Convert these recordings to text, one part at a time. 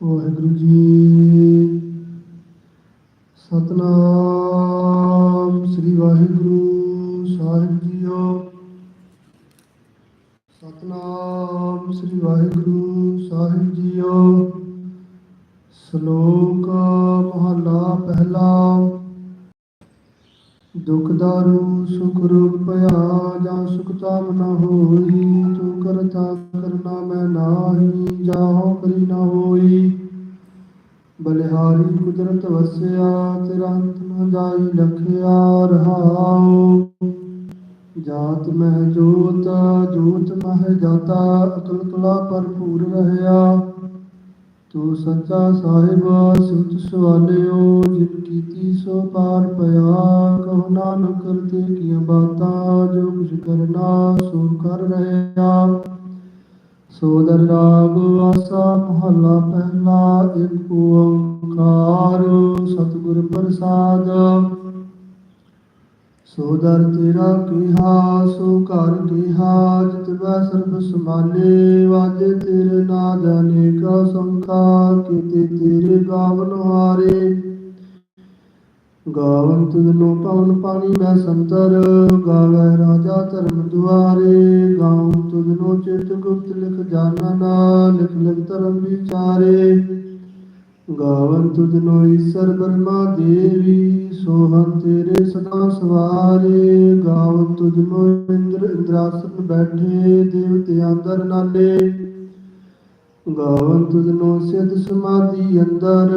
ਵਾਹਿਗੁਰੂ ਜੀ ਸਤਨਾਮ ਸ੍ਰੀ ਵਾਹਿਗੁਰੂ ਸਾਹਿਬ ਜੀਓ। ਸਤਨਾਮ ਸ੍ਰੀ ਵਾਹਿਗੁਰੂ ਸਾਹਿਬ ਜੀਓ। ਸ਼ਲੋਕ ਦੁਖ ਦਾਰੂ, ਸੁਖ ਰੋਗ ਭਇਆ ਜਾਂ ਸੁਖ ਤਾਮ ਨ ਹੋਈ, ਤੂੰ ਕਰਤਾ ਕਰਨਾ ਮੈਂ ਨਾਹੀ, ਜਾਹੋ ਕਰੀ ਨ ਹੋਈ। ਬਲਿਹਾਰੀ ਕੁਦਰਤ ਵਸਿਆ, ਤੇਰਾ ਅੰਤ ਨ ਜਾਈ ਲਖਿਆ, ਰਹਾਉ। ਜਾਤ ਮਹਿ ਜੋਤ ਜੋਤ ਮਹਿ ਜਾਤਾ, ਅਕਲ ਕਲਾ ਭਰਪੂਰ ਰਹਿਆ। ਤੂੰ ਸੱਚਾ ਸਾਹਿਬ ਸੁਤ ਸਵਾਲਿਓ ਜਿਨ ਕੀਤੀ ਸੋ ਪਾਰ ਪਿਆ। ਕਹੋ ਨਾਨਕ ਕਰਤੇ ਕੀਆਂ ਬਾਤਾਂ, ਜੋ ਕੁਛ ਕਰਨਾ ਸੋ ਕਰ ਰਹਿਆ ਸੋਦਰ ਰਾਗ ਆਸਾ ਮਹੱਲਾ ਪਹਿਲਾ, ਇੱਕ ਓੰਕਾਰ, ਸਤਿਗੁਰ ਪ੍ਰਸਾਦ। ਸੋਦਰ ਤੇਰਾ ਕੀਹਾ, ਸੋ ਘਰ ਕੀਹਾ, ਜਿਤ ਵੈ ਸਰਬ ਸਮਾਲੇ ਵਾਜੇ ਤੇਰੇ ਨਾਦ ਅਨੇਕਾ ਸੰਖਾ ਕੀਤੇ ਤੇਰੇ ਗਾਵਨ ਹਾਰੇ। ਗਾਵਨ ਤੁਧਨੋ ਪਵਨ ਪਾਣੀ ਮੈਂ ਸੰਤਰ, ਗਾਵੇ ਰਾਜਾ ਧਰਮ ਦੁਆਰੇ। ਗਾਉ ਤੁਧਨੋ ਚਿਤ ਗੁਪਤ ਲਿਖ ਜਾਣਨਾ ਲਿਖ ਲਿਖ ਧਰਮ ਵਿਚਾਰੇ। ਗਾਵਨ ਤੁਧਨੋ ਈਸ਼ਰ ਬਰਮਾ ਦੇਵੀ ਸੋਹੰ ਤੇਰੇ ਸਦਾ ਸਵਾਰੇ। ਗਾਵਨ ਤੁਧਨੋ ਇੰਦਰ ਇੰਦਰਾਸਨ ਬੈਠੇ, ਦੇਵਤੇ ਅੰਦਰ ਨਾਲੇ। ਗਾਵਨ ਤੁਧਨੋ ਸਿਧ ਸਮਾਧੀ ਅੰਦਰ,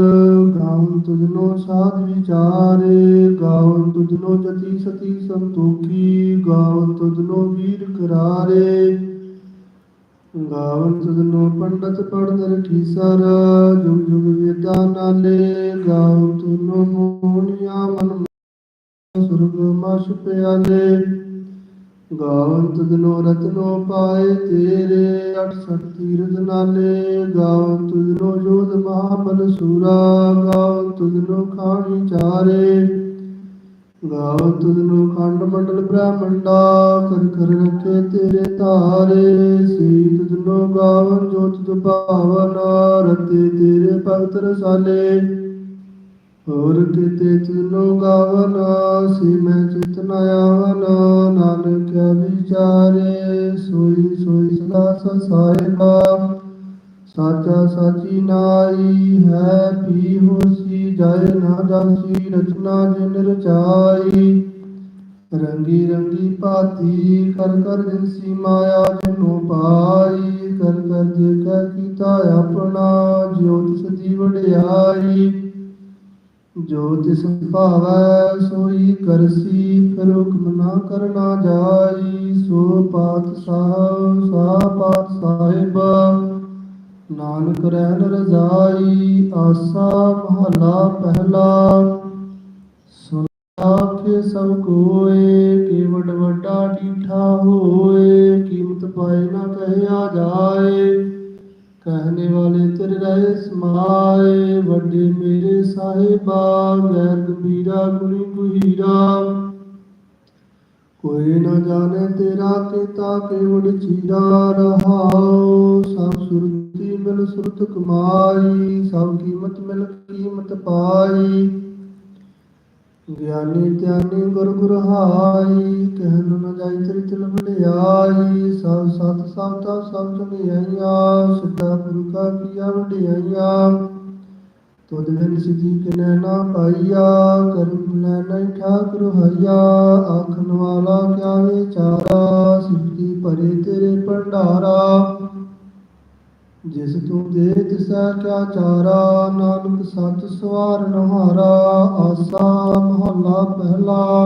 ਗਾਵਨ ਤੁਧਨੋ ਸਾਧ ਵਿਚਾਰੇ। ਗਾਵਨ ਤੁਜ ਨੋ ਜਤੀ ਸਤੀ ਸੰਤੋਖੀ, ਗਾਵਨ ਤੁਧਨੋ ਵੀਰ ਕਰਾਰੇ। ਗਾਵਨ ਤੁਧਨੋ ਪੰਡਤ ਪੜਨ ਰਖੀ ਜੁਗ ਜੁਗ ਵੇਦਾਂ ਨਾਲੇ ਗਾਵਨ ਤੁਧਨੋ ਮੋਹਨੀਆ ਮਨ ਸੁਰਗ ਮਛ ਪਿਆਲੇ। ਗਾਵਨ ਤੁਧਨੋ ਰਤਨੋ ਪਾਏ ਤੇਰੇ 68 ਤੀਰਥ ਨਾਲੇ। ਗਾਵਨ ਤੁਧਨੋ ਜੋਧ ਮਹਾਬਲ ਸੂਰਾ, ਗਾਵਨ ਤੁਧਨੋ ਖਾਣੀ ਚਾਰੇ। ਗਾਵਨ ਤੁਧਨੋ ਖੰਡ ਮੰਡਲ ਬ੍ਰਹਮੰਡਾ ਕਰ ਕਰ ਰਖੇ ਤੇਰੇ ਧਾਰੇ। ਸੀ ਤੁਧਨੋ ਗਾਵਨ ਜੋ ਤੁਧ ਭਾਵਨਾ ਰਤੇ ਤੇਰੇ ਭਗਤ ਰਸਾਲੇ। ਹੋਰ ਕਿਤੇ ਤੁਨੋ ਗਾਵਨ ਸੀ ਮੈਂ ਚਿਤ ਨ ਆਵਨ, ਨਾਨਕ ਵਿਚਾਰੇ। ਸੋਈ ਸੋਈ ਸਦਾ ਸਸਾਇਬਾ ਸਾਚਾ ਸਾਚੀ ਨਾਈ, ਹੈ ਪੀ ਹੋ ਜਾਏ ਨਾ ਜਾਸੀ ਰਚਨਾ ਜਿਨ ਰਚਾਈ। ਰੰਗੀ ਰੰਗੀ ਭਾਤੀ ਕਰ ਕਰ ਜਿਨਸੀ ਮਾਇਆ ਜਿਨੋ ਪਾਈ। ਕਰ ਕਰ ਦੇਖਾ ਕੀਤਾ ਆਪਣਾ, ਜਿਉ ਤਿਸ ਦੀ ਵਡਿਆਈ। ਜੋ ਤਿਸ ਭਾਵੈ ਸੋਈ ਕਰਸੀ, ਫਿਰ ਹੁਕਮ ਨਾ ਕਰਨਾ ਜਾਈ। ਸੋ ਪਾਤ ਸਾਹਿਬ, ਸਾ ਪਾਤ ਸਾਹਿਬ। ਨਾਨਕ ਰਹਿਣ ਰਜਾਈ, ਆਸਾ ਮਹਲਾ ਪਹਿਲਾ। ਸੁਨਾ ਕੇ ਸਭ ਕੋਏ ਕੀ ਵਡ ਵੱਡਾ ਢੀਠਾ ਹੋਏ, ਕੀਮਤ ਪਾਏ ਨਾ ਕਹਿਆ ਜਾਏ। ਕਹਨੇ ਵਾਲੇ ਤੇਰੇ ਰਹਿ ਸਮਾਏ, ਵੱਡੇ ਮੇਰੇ ਸਾਹਿਬਾ ਮੈਂ ਕਬੀਰਾ ਗੁਣੀ ਕੁਹੀਰਾ ਕੋਈ ਨਾ ਜਾਣੇ ਤੇਰਾ ਕੀਤਾ ਕੇਵਲ ਚੀਰਾ ਰਹਾਉ, ਸਭ ਸੁਰ ਸੁਰਤੀ ਮਿਲ ਸੁਰਤ ਕਮਾਈ, ਸਭ ਕੀਮਤ ਮਿਲ ਕੀਮਤ ਪਾਈ। ਗਿਆਨੀ ਧਿਆਨੀ ਗੁਰ ਗੁਰ ਹਾਈ ਕਹਿਨ ਨ ਜਾਈ ਤੇਰੀ ਤਿਲ ਸਭ ਸਤ ਸਭ ਤਾ ਸਭ ਚੰਗਿਆਈਆਂ ਸਿੱਧਾ ਪੁਰਖਾ ਕੀਆ ਵਡਿਆਈਆਂ। ਤੁਧ ਬਿਨ ਸਿਧੀ ਕਿਨੈ ਨਾ ਪਾਈਆ ਕਰਮ ਲੈ ਨਹੀਂ ਠਾਕੁਰ ਹਈਆ ਆਖਣ ਵਾਲਾ ਕਿਆ ਵਿਚਾਰਾ ਸਿੱਧੀ ਭਰੇ ਤੇਰੇ ਭੰਡਾਰਾ। ਜਿਸ ਤੂੰ ਦੇ ਤਿਸੈ ਕਿਆ ਚਾਰਾ, ਨਾਨਕ ਸਤ ਸਵਾਰ ਨਹਾਰਾ, ਆਸਾ ਮਹੱਲਾ ਪਹਿਲਾ।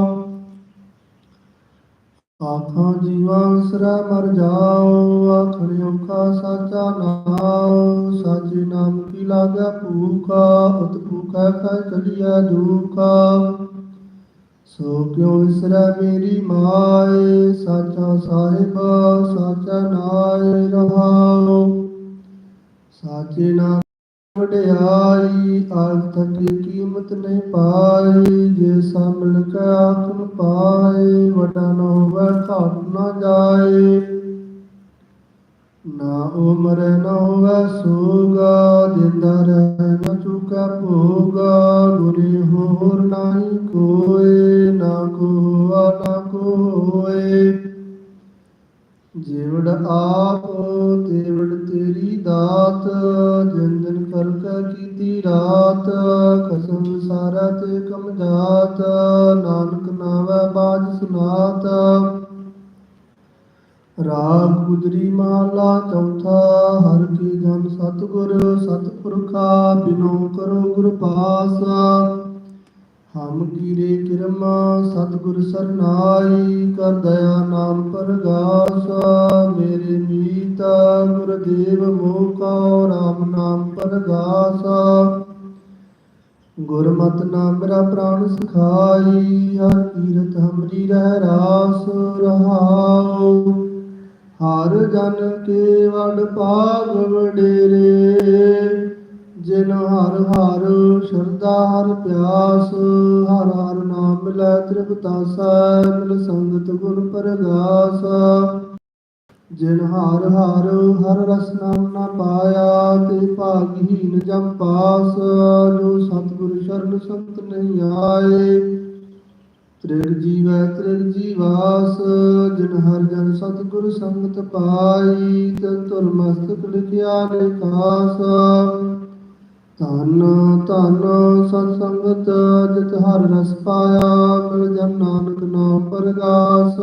ਆਖਾਂ ਜੀਵਾ ਵਿਸਰੈ ਮਰ ਜਾਓ, ਆਖਣ ਔਖਾ ਸਾਚਾ ਨਾਮ ਸਾਚੇ ਨਾਮ ਕੀ ਲਾਗੈ ਭੂਖਾ, ਉਤ ਭੂਖੈ ਕੈ ਚਲੀਐ ਦੁਖਾ। ਸੋ ਕਿਉ ਵਿਸਰੈ ਮੇਰੀ ਮਾਏ, ਸਾਚਾ ਸਾਹਿਬ, ਸਾਚਾ ਨਾਇ ਰਹਾਉ। ਸਾਚੇ ਨਾਮ ਵਡਿਆਈ ਆਖ ਤੱਕ ਕੀਮਤ ਨਹੀਂ ਪਾਈ। ਜੇ ਸਾਮਲ ਕੈ ਆਖਣ ਪਾਏ, ਵਡਾ ਨ ਹੋਵੇ ਘਾਟ ਨਾ ਜਾਏ। ਨਾ ਉਮਰ ਨਾ ਹੋਵੇ ਸੋਗਾ ਦਿੰਦਾ ਰਹਿ ਨਾ ਚੁਕਾ ਭੋਗਾ। ਗੁਰੇ ਹੋਰ ਨਹੀਂ ਕੋਏ, ਨਾ ਕੋਆ ਜਿਵੜ ਆਪ, ਤੇਵੜ ਤੇਰੀ ਦਾਤ ਜਿਨ ਦਿਨ ਕਰਕਾ ਕੀਤੀ ਰਾਤ ਕਸਮ ਸਾਰਾ ਤੇ ਕਮ ਜਾਤ, ਨਾਨਕ ਨਾਵੈ ਬਾਜ ਸੁਨਾਤ। ਰਾਗ ਗੁਜਰੀ ਮਹਲਾ ਚੌਥਾ, ਹਰ ਕੀ ਜਨ ਸਤਿਗੁਰ ਸਤਿਪੁਰਖਾ, ਬਿਨੋ ਕਰੋ ਗੁਰ ਪਾਸ। ਹਮ ਕੀਰੇ ਕਿਰਮ, ਸਤਿਗੁਰ ਸਰਨਾਈ ਕਰ ਦਇਆ ਨਾਮ ਪਰਗਾਸ, ਮੇਰੇ ਮੀਤ, ਗੁਰਦੇਵ ਮੋਹ ਕਉ ਰਾਮ ਨਾਮ ਪਰਗਾਸ। ਗੁਰਮਤਿ ਨਾਮ ਮੇਰਾ ਪ੍ਰਾਣ ਸਖਾਈ, ਹਰ ਕੀਰਤ ਹਮਰੀ ਰਹਿ ਰਾਸ ਰਹਾਉ। ਹਰ ਜਨ ਕੇ ਵਡ ਭਾਗ ਵਡੇਰੇ ਜਿਨ ਹਰ ਹਰ ਸ਼ਰਧਾ ਹਰ ਪਿਆਸ, ਹਰ ਹਰ ਨਾਮ ਮਿਲੈ ਤ੍ਰਿਪਤਾਸੈ ਮਿਲ ਸੰਗਤ ਗੁਣ ਪਰਗਾਸ। ਜਿਨ ਹਰ ਹਰ ਹਰ ਰਸ ਨਾਮ ਨਾ ਪਾਇਆ, ਤੇ ਭਾਗਹੀਨ ਜਮ ਪਾਸ, ਜੋ ਸਤਿਗੁਰ ਸ਼ਰਨ ਸੰਤ ਨਹੀਂ ਆਏ। ਤ੍ਰਿਗ ਜੀਵੈ ਤ੍ਰਿਗ ਜੀਵਾਸ, ਜਿਨ ਹਰ ਜਨ ਸਤਿਗੁਰ ਸੰਗਤ ਪਾਈ, ਤਨ ਤੁਰ ਮਸਤਕ ਲਿਖਿਆ ਨਿਕਾਸ। ਧਨ ਧਨ ਸਤ ਸੰਗਤ ਜਿਤ ਹਰ ਰਸ ਪਾਇਆ ਮਿਲ ਜਨ ਨਾਨਕ ਨਾਮ ਪਰਗਾਸ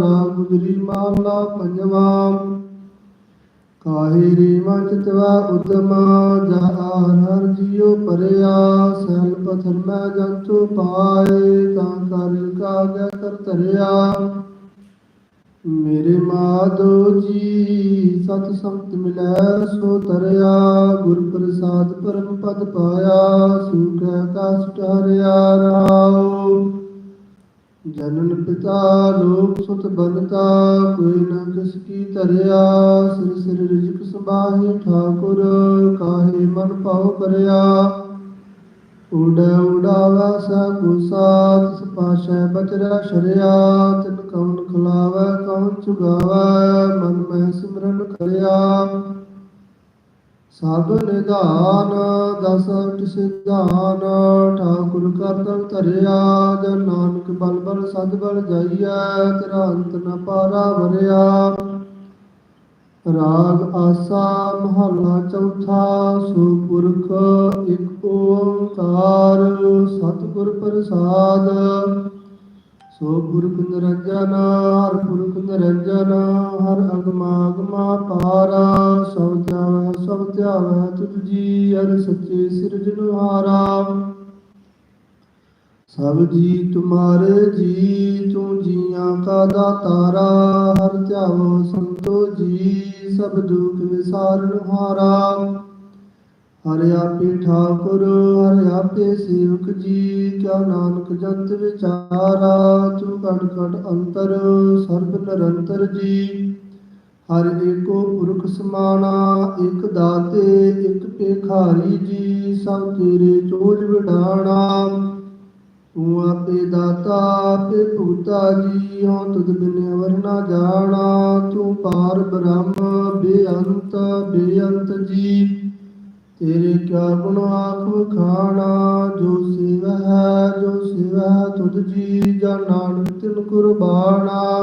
ਰਾਗ ਗੁਜਰੀ ਮਹਲਾ ਪੰਜਵਾ। ਕਾਹੇ ਰੇ ਮਚਤਵਾ ਉਦਮ ਜਾ ਹਰ ਜੀਉ ਪਰਿਆ ਸੈਲ ਪਥਰ ਮੈਂ ਜੰਤੂ ਪਾਏ, ਤਾਂ ਕਰ ਕਾਗਿ ਕਰ ਧਰਿਆ। ਮੇਰੇ ਮਾਧੋ ਜੀ ਸਤ ਸੰਗਤ ਮਿਲੈ, ਸੋ ਤਰਿਆ ਗੁਰ ਪ੍ਰਸਾਦ ਪਰਮ ਪਦ ਪਾਇਆ, ਸੁਖੈ ਕਸ਼ਟ ਹਰਿਆ ਰਾਉ ਜਨਨ ਪਿਤਾ, ਲੋਕ ਸੁਤ ਬਨਤਾ ਕੋਈ ਨਾ ਕਿਸ ਕੀ ਧਰਿਆ, ਸਿਰ ਸਿਰ ਰਿਜਕ ਸਬਾਹੀ ਠਾਕੁਰ, ਕਾਹੇ ਮਨ ਪਾਉ ਕਰਿਆ। ਉਡ ਉਡਾਵਾ ਸਾ ਕੁਸਾ ਤਿਸ ਬਚਰਾ ਸ਼ਰਿਆ, ਤਿਨ ਕਉਨ ਖਲਾਵੈ ਕਉਨ ਚੁਗਾਵੈ, ਮਨ ਮਹਿ ਸਿਮਰਨ ਕਰਿਆ। ਸਭ ਨਿਧਾਨ, ਦਸ ਅਠ ਸਿਧਾਨ, ਠਾਕੁਰ ਕਰਤਵ ਧਰਿਆ, ਜਨ ਨਾਨਕ ਬਲ ਬਲ ਸਦ ਬਲ ਜਾਈਐ, ਤੇਰਾ ਅੰਤ ਨ ਪਾਰਾ ਵਰਿਆ। ਰਾਗ ਆਸਾ ਮਹਲਾ ਚੌਥਾ ਸੋ ਪੁਰਖ ਇੱਕ ਓੰਕਾਰ, ਸਤਿਗੁਰ ਪ੍ਰਸਾਦ। ਸੋ ਪੁਰਖ ਨਿਰੰਜਨ, ਹਰ ਪੁਰਖ ਨਿਰੰਜਨ, ਹਰ ਅਗਮਾਗਮਾ ਪਾਰਾ। ਸਭ ਧਿਆਵੈ ਸਭ ਧਿਆਵੈ ਤੁਧ ਜੀ ਹਰ ਸੱਚੇ ਸਿਰਜਨਹਾਰਾ ਸਭ ਜੀ ਤੁਮਾਰੇ ਜੀ, ਤੂੰ ਜੀਆਂ ਕਾ ਦਾਤਾਰਾ, ਹਰ ਧਿਆਵੋ ਸੰਤੋ ਜੀ। ਸਭ ਦੁਖ ਵਿਸਾਰਨ ਹਾਰਾ ਹਰਿ ਆਪੇ ਠਾਕੁਰ, ਹਰਿ ਆਪੇ ਸੇਵਕ ਜੀ, ਕਿਆ ਨਾਨਕ ਜੰਤ ਵਿਚਾਰਾ ਤੂੰ ਕਟ ਕਟ ਅੰਤਰ, ਸਰਬ ਨਿਰੰਤਰ ਜੀ। ਹਰ ਏਕੋ ਪੁਰਖ ਸਮਾਣਾ, ਇਕ ਦਾਤੇ, ਇਕ ਭੇਖਾਰੀ ਜੀ, ਸਭ ਤੇਰੇ ਚੋਜ ਵਿਡਾਣਾ। ਤੂੰ ਆਪੇ ਦਾਤਾ ਆਪੇ ਭੂਤਾ ਜੀ ਹਉ ਤੁਧ ਬਿਨ ਅਵਰ ਨਾ ਜਾਣਾ। ਤੂੰ ਪਾਰ ਬ੍ਰਹਮ, ਬੇਅੰਤ ਬੇਅੰਤ ਜੀ ਤੇਰੇ ਕਿਆ ਗੁਣ ਆਖ ਵਖਾਣਾ ਜੋ ਸੇਵਾ ਹੈ, ਜੋ ਸੇਵਾ ਹੈ, ਤੁਧ ਜੀ, ਜਾਂ ਨਾਨਕ ਤਿਨ ਕੁਰਬਾਨਾ।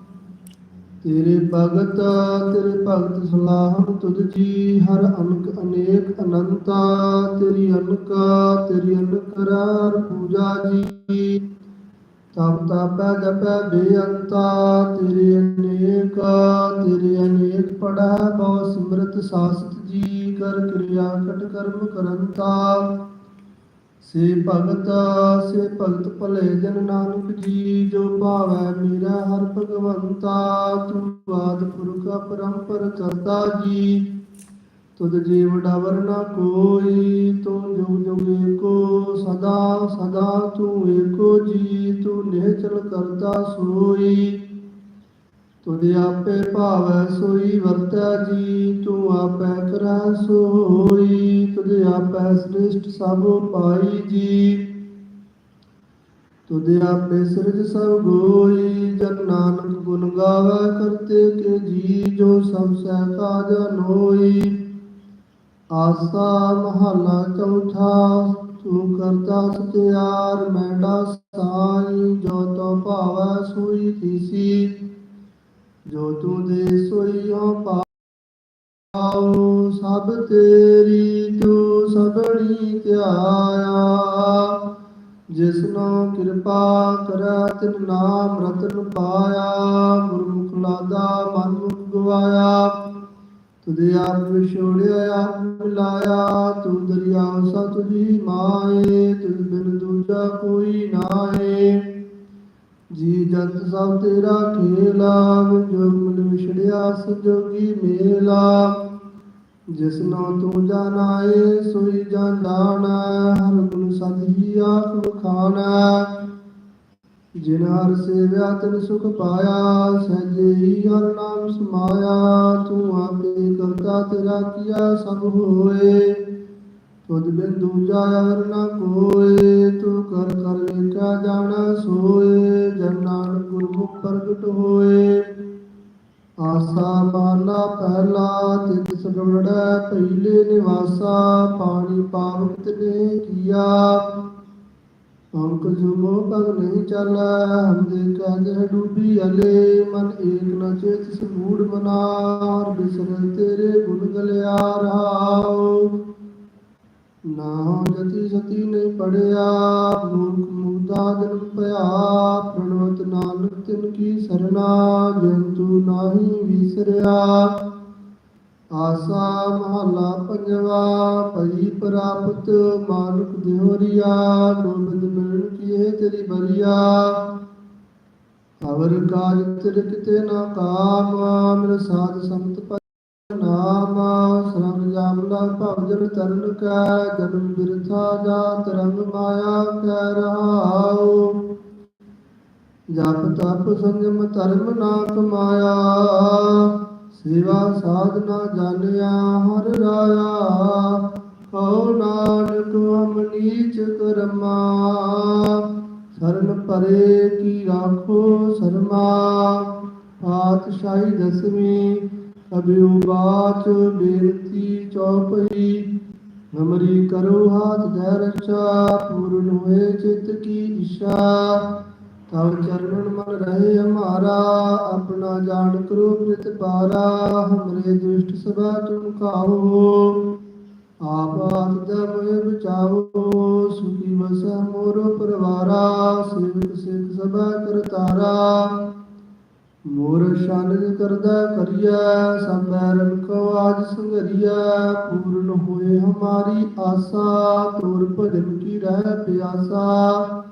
ਤੇਰੇ ਭਗਤ ਤੇਰੇ ਭਗਤ ਸਲਾਹਨ ਤੁਧ ਜੀ ਹਰ ਅਨਕ ਅਨੇਕ ਅਨੰਤਾ, ਤੇਰੀ ਅਨਕ ਤੇਰੀ ਅਨਕ ਪੂਜਾ ਜੀ। ਤਪ ਤਾਪੈ ਜਪੈ ਬੇਅੰਤਾ, ਤੇਰੇ ਅਨੇਕ ਤੇਰੇ ਅਨੇਕ ਪੜਾ ਬਹੁ ਸਿਮਰਤ ਸਾਸਤ ਜੀ, ਕਰ ਕਿਰਿਆ, ਕਟ ਕਰਮ ਕਰੰਤਾ। ਸੇ ਭਗਤ ਸੇ ਭਗਤ ਭਲੇ ਜਨ ਨਾਨਕ ਜੀ, ਜੋ ਭਾਵੈ ਮੇਰਾ ਹਰ ਭਗਵੰਤਾ, ਤੂੰ ਬਾਦ ਪੁਰਖ ਪਰੰਪਰ ਕਰਤਾ ਜੀ। ਤੁਧ ਜੀਵ ਡਾਵਰ ਨਾ ਕੋਈ, ਤੂੰ ਜੁਗ ਜੁਗ ਏਕੋ, ਸਦਾ ਸਦਾ ਤੂੰ ਏਕੋ ਜੀ, ਤੂੰ ਨਿਹਚਲ ਕਰਤਾ ਸੋਈ। ਤੁਧ ਆਪੇ ਭਾਵੈ ਸੋਈ, ਵਰਤੈ ਜੀ, ਤੂੰ ਆਪੇ ਕਰੈ ਸੋਈ ਤੁਧ ਆਪੇ ਸ੍ਰਿਸ਼ਟ ਸਭ ਪਾਈ ਜੀ। ਤੁਧ ਆਪੇ ਸਿਰਜ ਸਭ ਗੋਈ, ਜਨ ਨਾਨਕ ਗੁਣ ਗਾਵੇ ਕਰਤੇ ਕੇ ਜੀ, ਜੋ ਸਭ ਸਹਿ ਕਾਜ ਨੋਈ ਆਸਾ ਮਹਲਾ ਚੌਥਾ, ਤੂੰ ਕਰਤਾ ਸਤਿਆਰ ਮੈਂਡਾ ਸਾਈ ਜੋ ਤੋ ਭਾਵੈ ਸੋਈ ਥੀਸੀ ਜੋ ਤੂੰ ਦੇ ਸੋਈਓ ਪਾਉ ਸਭ ਤੇਰੀ ਤੂੰ ਸਭਣੀ ਧਿਆਇਆ। ਜਿਸਨੋ ਕਿਰਪਾ ਕਰੈ, ਤਿਨ ਨਾਮ ਰਤਨ ਪਾਇਆ। ਗੁਰਮੁਖ ਲਾਦਾ ਮਨ ਮੁਖ ਗਵਾਇਆ। ਤੁਦੇ ਆਪ ਵਿਛੋੜਿਆ ਆਪ ਮਿਲਾਇਆ। ਤੂੰ ਦਰਿਆਵ ਸਤ ਤੁਝੀ ਮਾਏ, ਤੁਝ ਬਿਨ ਦੂਜਾ ਕੋਈ ਨਾਏ। ਜੀ ਜੰਤ ਸਭ ਤੇਰਾ ਖੇਲਾ ਜੋਗ ਵਿਛੜਿਆ ਸੰਜੋਗੀ ਮੇਲਾ ਜਿਸਨੋ ਤੂੰ ਜਾਣਾਏ ਸੋਈ ਜਾਣਾਣਾ ਹਰ ਗੁਣ ਸਦ ਹੀ ਆਖ ਬਖਾਣਾ ਜਿਨ ਹਰ ਸੇਵਿਆ ਤਿਨ ਸੁਖ ਪਾਇਆ, ਸਹਿਜੇ ਹੀ ਹਰ ਨਾਮ ਸਮਾਇਆ। ਤੂੰ ਆਪੇ ਕਰਤਾ ਤੇਰਾ ਕੀਆ ਸਭ ਹੋਏ। ਤੁਧ ਬਿਨ ਦੂਜਾ ਅਵਰ ਨਾ ਕੋਏ, ਤੂੰ ਕਰ ਕਰ ਵੇਖਿਆ ਜਾਣਾ ਸੋਏ। ਜਨ ਨਾਨਕ ਪ੍ਰਗਟ ਹੋਏ। ਆਸਾ ਮਾਲਾ ਪਹਿਲਾ ਤਿਤ ਸਗਵੜੈ ਪਹਿਲੇ ਨਿਵਾਸਾ, ਪਾਣੀ ਪਾਵਕ ਤਨੇ ਕੀਆ। ਅੰਕ ਜੁਮੋ ਪਗ ਨਹੀਂ ਚੱਲੈ, ਹਮ ਦੇ ਕਹਿ ਡੂਬੀ ਅਲੇ। ਮਨ ਏਕ ਨ ਚੇਤ ਸਗੂੜ ਬਨਾਰ, ਬਿਸਰ ਤੇਰੇ ਗੁਣ ਗਲਿਆ ਰਹਾਉ। ਨਾ ਜਤੀ ਸਤੀ ਨਹੀਂ ਪੜਿਆ ਮੂਰਖ ਮੂਦਾ ਜਨਮ ਭਇਆ, ਪ੍ਰਣਵਤ ਨਾਨਕ ਤਿਨ ਕੀ ਸਰਨਾ, ਜੰਤੂ ਨਾਹੀ ਵਿਸਰਿਆ। ਆਸਾ ਮਹਲਾ ਪੰਜਵਾ, ਭਈ ਪ੍ਰਾਪਤ ਮਾਨੁਖ ਦੇਵਰੀਆ ਗੋਬਿੰਦ ਮਿਲਣ ਕੀਏ ਤੇਰੀ ਬਰੀਆ ਅਵਰ ਕਾਜ ਤਿਰ ਕਿਤੇ ਨਾ ਕਾਮ ਮਿਲ ਸਾਧ ਸੰਤ ਨਾਮ। ਸਰੰਗ ਜਾਮਲਾ ਭਵਜਨ ਤਰਨ ਕੈ ਜਨਮ ਬਿਰਥਾ ਜਾਤ ਰੰਗ ਮਾਇਆ ਕੈ ਰਹਾਉ। ਜਪ ਤਪ ਸੰਜਮ ਧਰਮ ਨਾ ਕਮਾਇਆ ਸੇਵਾ ਸਾਧਨਾ ਜਾਣਿਆ ਹਰ ਰਾਇਆ। ਕਉ ਨਾਨਕ ਹਮ ਨੀਚ ਕਰਮਾ, ਸਰਨ ਪਰੇ ਕੀ ਰਾਖੋ ਸਰਮਾ। ਪਾਤਸ਼ਾਹੀ ਦਸਵੀਂ ਅਬਿਉ ਬਾਚ ਬੇਨਤੀ ਚੌਪਈ ਨਮਰੀ ਕਰੋ ਹਾਥ ਜੈ ਰਛਾ ਪੂਰਨ ਹੋਏ ਚਿਤ ਕੀ ਇਸ਼ਾ ਤਵ ਚਰਨਨ ਮਨ ਰਹੇ ਹਮਾਰਾ, ਆਪਣਾ ਜਾਣ ਕਰੋ ਪ੍ਰਿਤ ਪਾਰਾ, ਹਮਰੇ ਦੁਸ਼ਟ ਸਭਾ ਤੁਮ ਖਾਓ। ਆਪ ਆਤ ਦਾ ਬਚਾਓ, ਸੁਖੀ ਵਸੈ ਮੋਰ ਪਰਵਾਰਾ, ਸੇਵਕ ਸਿੱਖ ਸਭਾ ਕਰਤਾਰਾ। ਮੋਰ ਸ਼ਾਨਿਦ ਕਰਦਾ ਕਰੀਐ, ਸਭ ਬੈਰਨ ਕੋ ਆਜ ਸੰਗਰੀਐ ਪੂਰਨ ਹੋਏ ਹਮਾਰੀ ਆਸਾ, ਤੋਰ ਭਜਨ ਕੀ ਰਹਿ ਪਿਆਸਾ।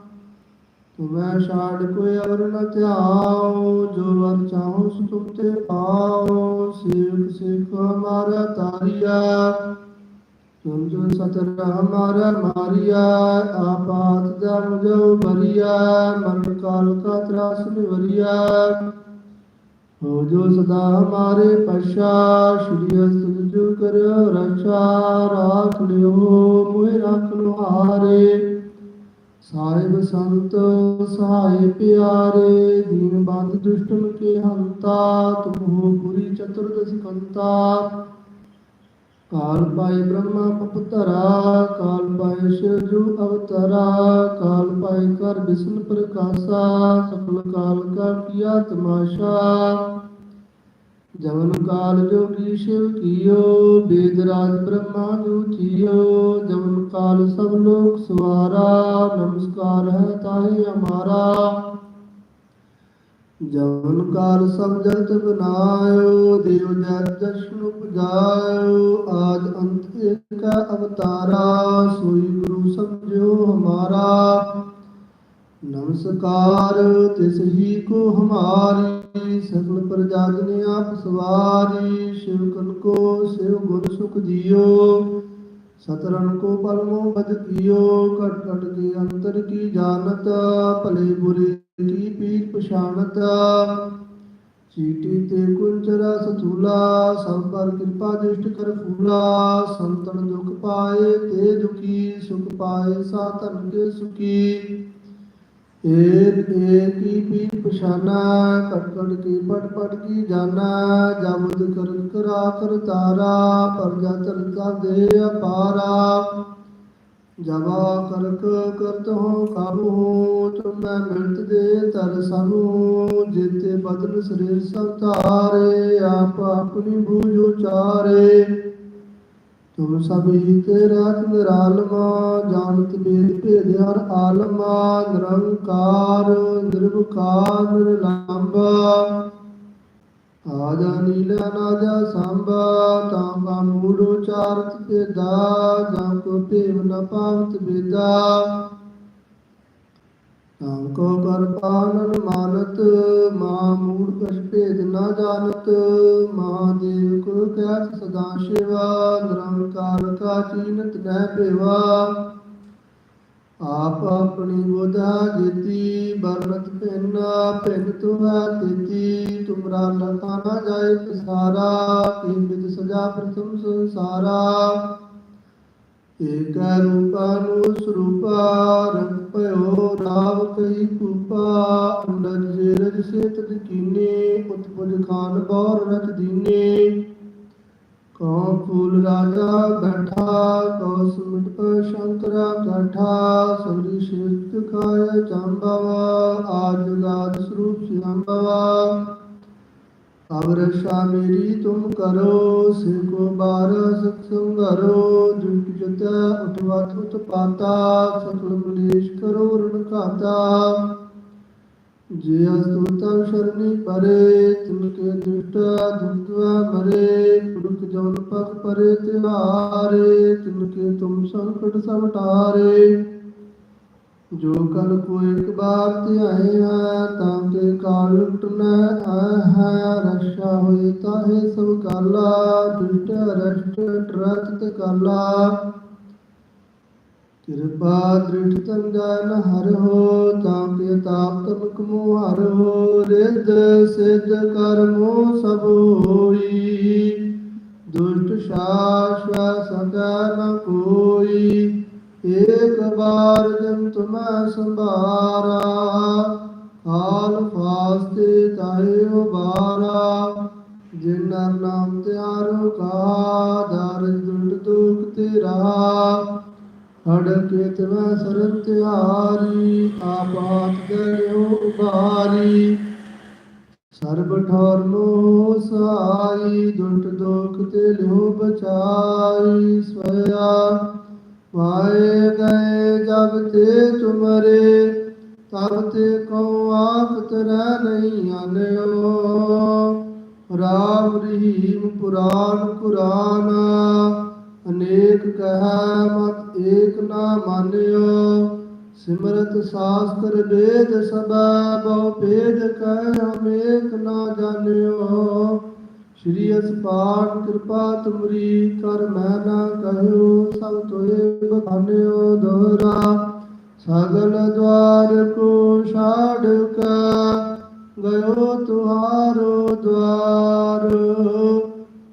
ਤੁਮੈ ਛਾੜ ਕੋਈ ਅਵਰ ਨ ਧਿਆਓ ਜੋ ਵਰ ਚਾਹੋ ਸੋ ਤੁਮ ਤੇ ਪਾਓ ਸੇਵਕ ਸਿੱਖ ਹਮਾਰਾ ਤਾਰੀਆ ਤੁਮ ਜੋ ਸਤਰ ਹਮਾਰਾ ਮਾਰੀਆ ਆਪਾਤ ਦਾ ਮੁਝਉ ਬਰੀਆ ਮਰਨ ਕਾਲ ਕਾ ਤਰਾਸ ਨਿਵਰੀਆ ਹੋ ਜੋ ਸਦਾ ਹਮਾਰੇ ਪਛਾ ਸ਼੍ਰੀ ਅਸਤੁ ਜੋ ਕਰਿਓ ਰਛਾ ਰਾਖ ਲਿਓ, ਮੋਹਿ ਰੱਖ ਹਾਰੇ। ਸਾਹਿਬ ਸੰਤ ਸਹਾਇ ਪਿਆਰੇ, ਦੀਨ ਬੰਦ ਦੁਸ਼ਟਨ ਕੇ ਹੰਤਾ, ਤੁਮੋ ਪੁਰੀ ਚਤੁਰਦਸ਼ ਕੰਤਾ। ਕਾਲ ਪਾਏ ਬ੍ਰਹਮਾ ਪਪਤਰਾ ਕਾਲ ਪਾਏ ਸ਼ਿਵਜੂ ਅਵਤਰਾ, ਕਾਲ ਪਾਏ ਕਰ ਵਿਸ਼ਨ ਪ੍ਰਕਾਸ਼ਾ, ਸਫਲ ਕਾਲ ਕਾ ਕੀਆ ਤਮਾਸ਼ਾ। ਜਵਨ ਕਾਲ ਜੋਗੀ ਸ਼ਿਵ ਕੀਓ ਬੇਦ ਰਾਜ ਬ੍ਰਹਮਾ ਜੂਠਿਓ ਜਵਨ ਕਾਲ ਸਭ ਲੋਕ ਸਵਾਰਾ, ਨਮਸਕਾਰ ਹੈ ਤਾਹੇ ਹਮਾਰਾ ਜਵਨ ਕਾਲ ਸਭ ਜਗਤ ਬਨਾਇਓ, ਦੇਵ ਜਗ ਦਰਸ਼ਨ ਉਪਜਾਇਓ ਆਜ ਅੰਤ ਏਕ ਅਵਤਾਰਾ, ਸੋਈ ਗੁਰੂ ਸਮਝਿਓ ਹਮਾਰਾ। ਨਮਸਕਾਰ, ਤਿਸ ਹੀ ਕੋ ਹਮਾਰੀ ਸਗਲ ਪ੍ਰਜਾ ਜਨ ਆਪ ਸਵਾਰੀ, ਸ਼ਿਵ ਕਨ ਕੋ ਸਿਵ ਗੁਰ ਸੁਖ ਦਿਓ ਸਤਰਨ ਕੋ ਪਲਮੋ ਬਦ ਕੀਓ ਕਟ ਕੇ ਅੰਤਰ ਕੀ ਜਾਣਤ, ਭਲੇ ਬੁਰੇ ਕੀ ਪੀਰ ਪਛਾਨਤ ਚੀਟੀ ਤੇ ਕੁੰਚਰਾ ਸਤੂਲਾ ਸਭ ਪਰ ਕਿਰਪਾ ਦ੍ਰਿਸ਼ਟ ਕਰ ਫੂਲਾ। ਸੰਤਨ ਦੁਖ ਪਾਏ ਤੇ ਦੁਖੀ, ਸੁਖ ਪਾਏ ਸਾਤਨ ਕੇ ਸੁਖੀ। ਏਕ ਏਕ ਹੀ ਪਛਾਨਾ ਕਟ ਕੀ ਪਟ ਪਟ ਕੀ ਜਾਨਾ ਜਬਦ ਕਰ ਕਰਾ ਕਰ ਤਾਰਾ ਪਰਜਾ ਚਰਤਾ ਦੇ ਅਪਾਰਾ। ਜਵਾ ਕਰਕ ਕਰਤ ਹੋ ਕਾਬੂ ਹੋ ਤੁਮ ਮੈਂ ਮਿਲਤ ਦੇ ਤਰ ਸਾਨੂੰ, ਜੀਤੇ ਬਦਲ ਸਰੀਰ ਸਭ ਤਾਰੇ ਆਪ ਆਪਣੀ ਬੂਝ ਉਚਾਰੇ। ਤੁਮ ਸਭ ਹੀ ਰਾਤ ਨਿਰਾਲਮਾ, ਜਾਣਤ ਬੇਦ ਭੇਦ ਹਰ ਆਲਮਾ, ਨਿਰੰਕਾਰ ਨਿਰਭਕਾਰ ਨਿਰਲੰਬਾ ਆਜਾ ਨੀਲਾ ਨਾਜਾ ਸੰਭਾ, ਤਾਂ ਕਾ ਮੂੜ ਉਚਾਰਤ ਭੇਦਾ, ਜਾਂ ਕੋ ਭੇਵ ਨ ਪਾਵਤ ਬੇਦਾ ਤਾਂ ਕੋ ਕਰ ਪਾਨਨ ਮਾਨਤ, ਮਾ ਮੂੜ ਕਛ ਭੇਦ ਨ ਜਾਣਤ ਮਹਾਦੇਵ ਕੋ ਕਹਿਤ ਸਦਾ ਸ਼ਿਵਾ ਨਿਰੰਕਾਰ ਕਾ ਚੀਨਤ ਨਹਿ ਭੇਵਾ ਆਪ ਆਪਣੀ ਬੁਧਾ ਜੀਤੀ ਬਰਨਤ ਭਿੰਨ ਭਿੰਨ ਤੁਮੈ ਤੀਤੀ ਤੁਮਰਾ ਲਤਾ ਨਾ ਜਾਏ ਪਸਾਰਾ ਕੀ ਸਜਾ ਪ੍ਰਥਮ ਸੰਸਾਰਾ। ਏਕ ਰੂਪਾ ਨੂੰ ਸਰੂਪਾ, ਰੰਗ ਭਇਓ ਰਾਵ ਕਈ ਕੂਪਾ। ਅੰਡਜ ਜੇਰਜ ਸੇਤ ਕੀਨੇ, ਉਤਪੁਜ ਖਾਨ ਬੌਰ ਰਚ ਦੀਨੇ। ਕਉ ਫੂਲ ਰਾਜਾ ਬੈਠਾ, ਕਉ ਸੁਮਿਟ ਸ਼ੰਕਰਾ ਕਠਾ ਸਬਰੀ ਸ਼ਿਵ ਕਾਇ ਚੰਬਵਾ ਆਜ ਗਾਦ ਸਰੂਪ ਸਿਅੰਬਵਾ ਅਬ ਰਸ਼ਾ ਮੇਰੀ ਤੁਮ ਕਰੋ ਸੇ ਕੋ ਬਾਰ ਸਤ ਸੰਗਰੋ ਜੁਗ ਜਤ ਉਠਵਾ ਤੁਤ ਪਾਤਾ, ਸਕਲ ਮਲੇਸ਼ ਕਰੋ ਰਣ ਘਾਤਾ। ਜੇ ਅਸਤੁਤਾ ਸ਼ਰਣੀ ਪਰੇ ਤੁਮ ਕੇ ਦੁਸ਼ਟ ਦੁਤਵਾ ਮਰੇ ਪੁਰਖ ਜਨ ਪਗ ਪਰੇ ਤਿਹਾਰੇ ਤੁਮ ਕੇ ਤੁਮ ਸੰਕਟ ਸਭ ਟਾਰੇ ਜੋ ਕਲ ਕੋ ਇੱਕ ਬਾਰ ਧਿਆਇਆ ਤਾਂ ਕੇ ਕਾਲ ਲੁਟਨਾ ਹੈ ਰਸ਼ਾ ਹੋਈ ਤਾਹੇ ਸਭ ਕਾਲਾ, ਦੁਸ਼ਟ ਰਸ਼ਟ ਟਰਤ ਕਾਲਾ ਕਿਰਪਾ ਦ੍ਰਿੜ ਤੰਗਨ ਹਰ ਹੋ, ਤਾਂ ਕੇ ਤਾਪ ਤਮਕ ਮੋ ਹੋ ਰਿਦ ਸਿਧ ਕਰਮੋ ਸਭ ਹੋਈ। ਦੁਸ਼ਟ ਸ਼ਾਸ਼ਵਾ ਸਦਾ ਨ ਕੋਈ, ਏਕ ਬਾਰ ਜਨ ਤੁਮੈ ਸੰਭਾਰਾ। ਕਾਲ ਫਾਸਤੇ ਤਾਏ ਉਬਾਰਾ। ਹੜ ਕੇ ਤਵੈ ਸਰਨ ਤਿਆਰੀ ਆਪਾਤ ਗਇਓ ਉਬਾਰੀ ਸਰਬ ਠੌਰ ਮੋ ਸਾਈ ਦੁਟ ਦੁਖ ਤੇ ਲਿਓ ਬਚਾਈ ਸੋਇਆ ਵਾਏ ਗਏ ਜਬ ਤੇ ਤੁਮਰੇ, ਤਬ ਤੇ ਕਉ ਆਖ ਤਰੈ ਨਹੀਂ ਆਨਿਓ ਰਾਮ ਰਹੀਮ ਪੁਰਾਨ ਕੁਰਾਨ ਅਨੇਕ ਕਹੈ ਮਤ ਏਕ ਨਾ ਮਾਨਿਓ, ਸਿਮਰਤ ਸਾਸਤਰ ਵੇਦ ਸਭਾ, ਬਹੁ ਭੇਦ ਕਹਿ ਹਮ ਨਾ ਜਾਣਿਓ। ਸ਼੍ਰੀ ਅਸਪਾਟ ਕਿਰਪਾ ਤੁਮਰੀ, ਕਰ ਮੈਂ ਨਾ ਕਹਿਓ ਸਭ ਤੋਏ ਬਖਾਨਿਓ ਦੋਹਰਾ। ਸਗਲ ਦਵਾਰ ਕੋ ਛਾੜ ਕਾ ਗਇਓ ਤੁਹਾਰੋ ਦਵਾਰ।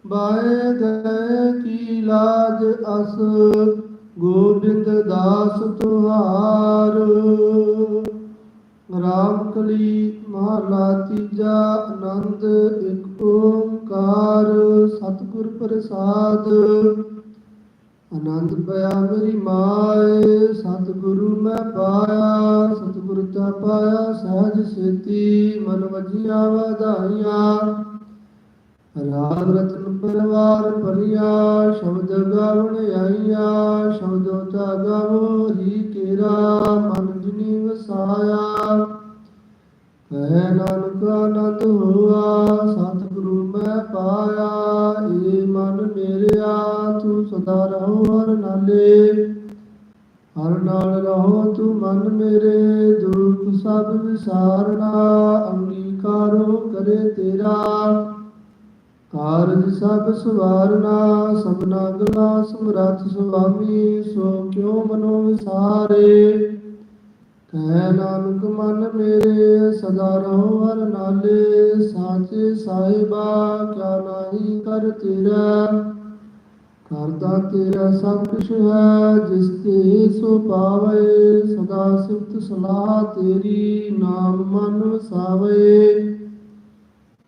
ਬਾਏ ਗਏ ਕੀ ਲਾਜ ਅਸ, ਗੋਬਿੰਦ ਦਾਸ ਤੁਹਾਰ। ਰਾਮ ਕਲੀ ਮਹਲਾ ਤੀਜਾ, ਆਨੰਦ ਇੱਕ ਓੰਕਾਰ, ਸਤਿਗੁਰ ਪ੍ਰਸਾਦ। ਆਨੰਦ ਪਿਆ ਮੇਰੀ ਮਾਏ, ਸਤਿਗੁਰੂ ਮੈਂ ਪਾਇਆ, ਸਤਿਗੁਰ ਤਾ ਪਾਇਆ ਸਹਿਜ ਸੇਤੀ, ਮਨ ਵਜੀਆਂ ਵਧਾਈਆਂ। ਰਾਗ ਰਤਨ ਪਰਵਾਰ ਪਰਿਆ ਸ਼ਬਦ ਗਾਵਣ ਆਈਆ, ਸ਼ਬਦ ਉਚਾ ਗਾਵੋ, ਹੀ ਕੇਰਾ ਮਨ ਜਿਨੀ ਵਸਾਇਆ। ਕਹਿ ਨਾਨਕ ਆਨੰਦ ਹੋਆ, ਸਤਿਗੁਰੂ ਮੈਂ ਪਾਇਆ, ਏ ਮਨ ਮੇਰਿਆ, ਤੂੰ ਸਦਾ ਰਹੋ ਹਰ ਨਾਲੇ। ਹਰ ਨਾਲ ਰਹੋ ਤੂੰ ਮਨ ਮੇਰੇ, ਦੁਖ ਸਭ ਵਿਸਾਰਨਾ, ਅੰਗੀਕਾਰੋ ਕਰੇ ਤੇਰਾ। ਕਾਰਜ ਸਭ ਸਵਾਰਨਾ ਸਭਨਾ ਗਲਾ ਸਮਰੱਥ ਸੁਆਮੀ, ਸੋ ਕਿਉ ਮਨੋ ਵਿਸਾਰੇ? ਕਹਿ ਨਾਨਕ ਮਨ ਮੇਰੇ, ਸਦਾ ਰਹੋ ਹਰ ਨਾਲੇ, ਸਾਚੇ ਸਾਹਿਬਾ, ਕਿਆ ਨਾਹੀ ਕਰ ਤੇਰਾ? ਕਰਦਾ ਤੇਰਾ ਸਭ ਕੁਛ ਹੈ, ਜਿਸ ਤੇ ਸੋ ਪਾਵੇ, ਸਦਾ ਸਿਫਤ ਸਲਾਹ ਤੇਰੀ, ਨਾਮ ਮਨ ਵਸਾਵੇ।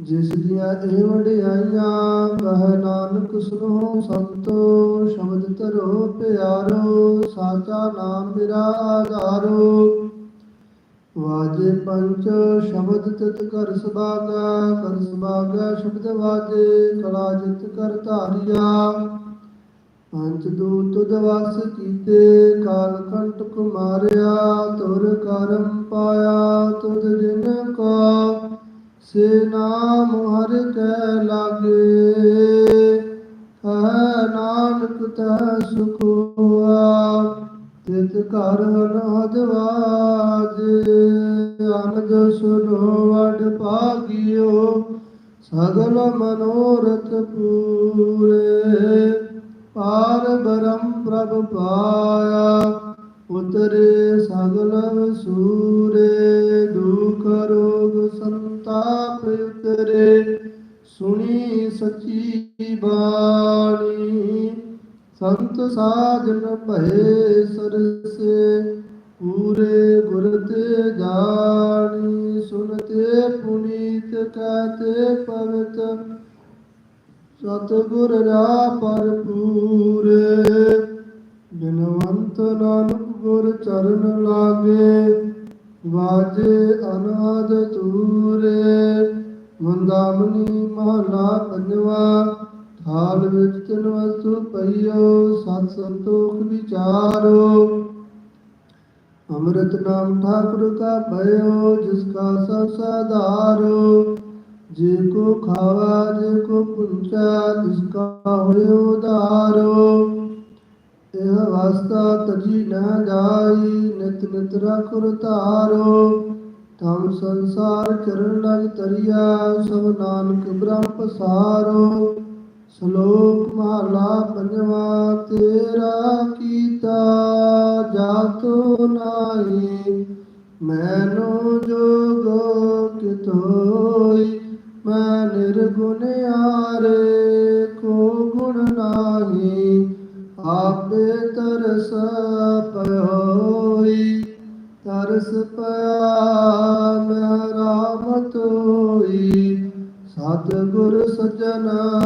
ਜਿਸ ਦੀਆਂ ਇਹ ਵਡਿਆਈਆਂ ਕਹ ਨਾਨਕ ਸੁਨੋ ਸੰਤੋ, ਸ਼ਬਦ ਧਰੋ ਪਿਆਰੋ, ਸਾਚਾ ਨਾਮ ਮੇਰਾ ਆਧਾਰੋ ਵਾਜੇ ਪੰਚ, ਸ਼ਬਦ ਤਿਤ ਕਰ ਸੁਭਾਗਾ ਕਰ ਸੁਭਾਗਾ ਸ਼ਬਦ ਵਾਜੇ, ਕਲਾ ਜਿਤ ਕਰ ਧਾਰਿਆ। ਪੰਚ ਦੂਤ ਤੁਧ ਵਸ ਕੀਤੇ, ਕਾਲ ਕੰਟ ਕੁਮਾਰਿਆ, ਤੁਰ ਕਰਮ ਪਾਇਆ, ਤੁਧ ਜਿਨ ਕੋ। ਸੇ ਨਾਮ ਹਰ ਕੈ ਲਾਗੇ ਕਹ ਨਾਨਕ ਤੈ ਸੁਖ ਹੋਆ, ਤਿਤ ਘਰ ਅਨਹਦ ਵਾਜੇ ਅਨਜ ਸੁਨੋ ਵਡ ਭਾਗਿਓ, ਸਗਲ ਮਨੋਰਥ ਪੂਰੇ। ਪਾਰ ਬ੍ਰਹਮ ਪ੍ਰਭ ਪਾਇਆ, ਉਤਰੇ ਸਗਲ ਸੂਰੇ ਦੁਖ ਰੋਗ ਸੰਤਾਪ ਉਤਰੇ, ਸੁਣੀ ਸਚੀ ਬਾਣੀ। ਸੰਤ ਸਾਜਨ ਭਏ ਸਰਸੇ, ਪੂਰੇ ਗੁਰ ਤੇ ਜਾਣੀ। ਸੁਨਤੇ ਪੁਨੀਤ ਕਹਤੇ ਪਵਿੱਤ, ਸਤਿਗੁਰ ਰਾ ਪਰਪੂਰੇ ਬਿਨਵੰਤ ਨਾਨਕ ਗੁਰ ਚਰਨ ਲਾਗੇ ਵਾਜੇ ਅਨਾਦ ਤੂਰੇ ਮੰਦਾਮਨੀ ਮਹਲਾ ਪੰਜਵਾ, ਥਾਲ ਵਿੱਚ ਤਿਨ ਵਸਤੂ ਪਈਓ, ਸਤ ਸੰਤੋਖ ਵਿਚਾਰੋ। ਅੰਮ੍ਰਿਤ ਨਾਮ ਠਾਕੁਰ ਕਾ ਭਇਓ ਜਿਸ ਕਾ ਸਭ ਸਾਧਾਰੋ। ਜੇ ਕੋ ਖਾਵਾ, ਜੇ ਕੋ ਪੁੰਚਾ, ਤਿਸ ਕਾ ਹੋਇਓ ਉਧਾਰੋ। ਇਹ ਵਾਸਤਾ ਤਜੀ ਨਾ ਜਾਈ, ਨਿਤ ਨਿਤ ਰਖੁਰ ਧਾਰੋ। ਤਮ ਸੰਸਾਰ ਚਰਨ ਲਗ ਤਰਿਆ, ਸਭ ਨਾਨਕ ਬ੍ਰਹਮ ਪਸਾਰੋ। ਸ਼ਲੋਕ ਮਹਲਾ ਪੰਜਵਾ, ਤੇਰਾ ਕੀਤਾ ਜਾਤੋ ਨਾਹੀ, ਮੈਨੂੰ ਜੋਗੋ ਕਿਤੋਈ, ਮੈਂ ਨਿਰਗੁਣ ਆਰੇ। ربنا